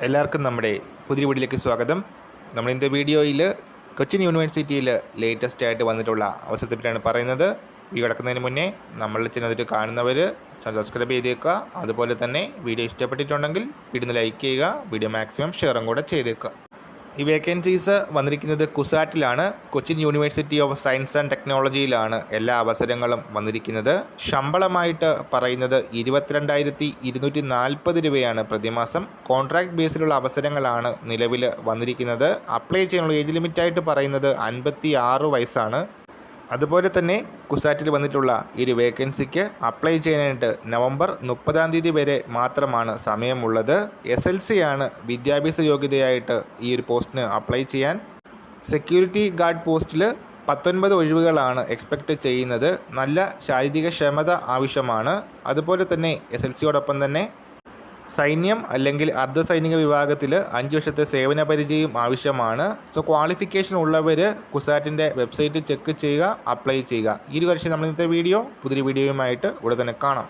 എല്ലാവർക്കും നമ്മുടെ പുതിയ വീഡിയോയിലേക്ക് സ്വാഗതം. നമ്മൾ ഇന്നത്തെ വീഡിയോയിൽ കൊച്ചിൻ യൂണിവേഴ്സിറ്റിയിൽ ലേറ്റസ്റ്റ് ആയിട്ട് വന്നിട്ടുള്ള അവസരത്തെ പറ്റിയാണ് പറയുന്നത്. വീഡിയോ കിടക്കുന്നതിന് മുന്നേ നമ്മൾ ചെന്നിട്ട് കാണുന്നവർ സബ്സ്ക്രൈബ് ചെയ്തേക്കുക. അതുപോലെ തന്നെ വീഡിയോ ഇഷ്ടപ്പെട്ടിട്ടുണ്ടെങ്കിൽ വീഡിയോ ലൈക്ക് ചെയ്യുക. വീഡിയോ മാക്സിമം ഷെയറും കൂടെ ചെയ്തേക്കുക. ഈ വേക്കൻസീസ് വന്നിരിക്കുന്നത് കുസാറ്റിലാണ് Cochin university of science and ടെക്നോളജിയിലാണ് എല്ലാ അവസരങ്ങളും വന്നിരിക്കുന്നത്. ശമ്പളമായിട്ട് പറയുന്നത് ഇരുപത്തിരണ്ടായിരത്തി ഇരുന്നൂറ്റി നാൽപ്പത് രൂപയാണ് പ്രതിമാസം. കോൺട്രാക്ട് ബേസിലുള്ള അവസരങ്ങളാണ് നിലവിൽ വന്നിരിക്കുന്നത്. അപ്ലൈ ചെയ്യാനുള്ള ഏജ് ലിമിറ്റായിട്ട് പറയുന്നത് അൻപത്തി ആറ് വയസ്സാണ്. അതുപോലെ തന്നെ കുസാറ്റിൽ വന്നിട്ടുള്ള ഒരു വേക്കൻസിക്ക് അപ്ലൈ ചെയ്യാനായിട്ട് നവംബർ മുപ്പതാം തീയതി വരെ മാത്രമാണ് സമയമുള്ളത്. എസ് എൽ സി ആണ് വിദ്യാഭ്യാസ യോഗ്യതയായിട്ട് ഈ ഒരു പോസ്റ്റിന് അപ്ലൈ ചെയ്യാൻ. സെക്യൂരിറ്റി ഗാർഡ് പോസ്റ്റിൽ പത്തൊൻപത് ഒഴിവുകളാണ് എക്സ്പെക്റ്റ് ചെയ്യുന്നത്. നല്ല ശാരീരിക ക്ഷമത ആവശ്യമാണ്. അതുപോലെ തന്നെ എസ് എൽ സിയോടൊപ്പം തന്നെ സൈന്യം അല്ലെങ്കിൽ അർദ്ധ സൈനിക വിഭാഗത്തിൽ അഞ്ച് വർഷത്തെ സേവന പരിചയം ആവശ്യമാണ്. സോ ക്വാളിഫിക്കേഷൻ ഉള്ളവർ കുസാറ്റിന്റെ വെബ്സൈറ്റ് ചെക്ക് ചെയ്യുക അപ്ലൈ ചെയ്യുക. ഈ ഒരു കാര്യം നമ്മൾ ഇന്നത്തെ വീഡിയോ പുതിയ വീഡിയോയുമായിട്ട് ഉടൻ തന്നെ കാണാം.